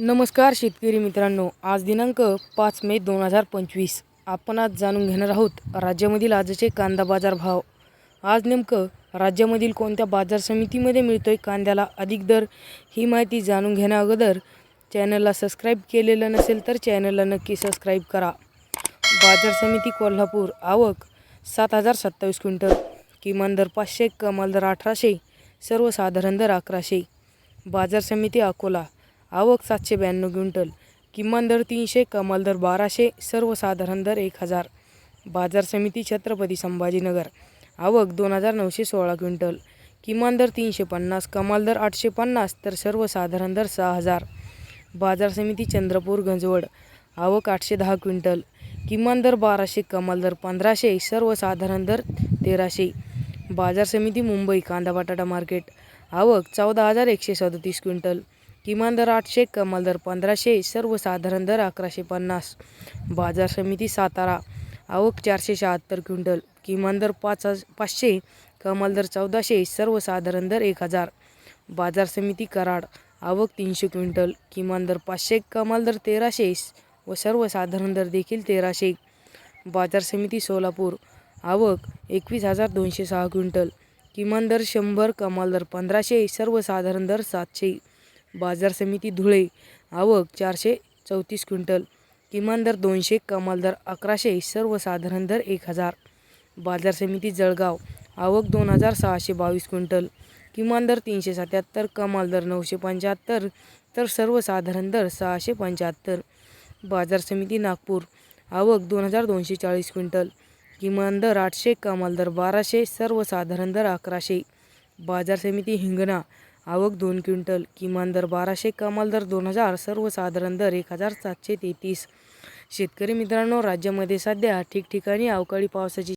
नमस्कार शेतकरी मित्रांनो आज दिनांक पाच मे दोन हजार पंचवीस. आपण आज जाणून घेणार आहोत राज्यामधील आजचे कांदा बाजार भाव. आज नेमकं राज्यामधील कोणत्या बाजार समितीमध्ये मिळतोय कांद्याला अधिक दर ही माहिती जाणून घेण्या अगोदर चॅनलला सबस्क्राईब केलेलं नसेल तर चॅनलला नक्की सबस्क्राईब करा. बाजार समिती कोल्हापूर आवक सात हजार सत्तावीस क्विंटल किमान दर पाचशे कमाल दर अठराशे सर्वसाधारण दर अकराशे. बाजार समिती अकोला आवक सातशे ब्याण्णव क्विंटल किमान दर तीनशे कमाल दर बाराशे सर्वसाधारण दर एक हजार. बाजार समिती छत्रपती संभाजीनगर आवक दोन हजार नऊशे सोळा क्विंटल किमान दर तीनशे पन्नास कमाल दर आठशे पन्नास तर सर्वसाधारण दर सहा हजार. बाजार समिती चंद्रपूर गंजवड आवक आठशे दहा क्विंटल किमान दर बाराशे कमाल दर पंधराशे सर्वसाधारण दर तेराशे. बाजार समिती मुंबई कांदा बटाटा मार्केट आवक चौदा हजार एकशे सदतीस क्विंटल किमान दर आठशे कमाल दर पंधराशे सर्वसाधारण दर अकराशे पन्नास. बाजार समिती सातारा. आवक चारशे शहात्तर क्विंटल. किमान दर पाच पाचशे कमाल दर चौदाशे सर्वसाधारण दर एक हजार. बाजार समिती कराड. आवक तीनशे क्विंटल. किमान दर पाचशे कमाल दर तेराशे व सर्वसाधारण दर देखील तेराशे. बाजार समिती सोलापूर. आवक एकवीस हजार दोनशे सहा क्विंटल. किमान दर शंभर कमाल दर पंधराशे सर्वसाधारण दर सातशे. बाजार समिती धुळे. आवक चारशे चौतीस क्विंटल. किमान दर दोनशे कमाल दर अकराशे सर्वसाधारण दर एक हजार. बाजार समिती जळगाव. आवक दोन हजार सहाशे बावीस क्विंटल. किमान दर तीनशे सत्याहत्तर कमाल दर नऊशे पंच्याहत्तर तर सर्वसाधारण दर सहाशे पंच्याहत्तर. बाजार समिती नागपूर. आवक दोन हजार दोनशे चाळीस क्विंटल. किमान दर आठशे कमाल दर बाराशे सर्वसाधारण दर अकराशे. बाजार समिती हिंगणा. आवक दोन क्विंटल किमान दर बाराशे कमाल दर दोन हजार सर्वसाधारण दर एक हजार सातशे तेहतीस. शेतकरी मित्रांनो राज्यामध्ये सध्या ठिकठिकाणी अवकाळी पावसाची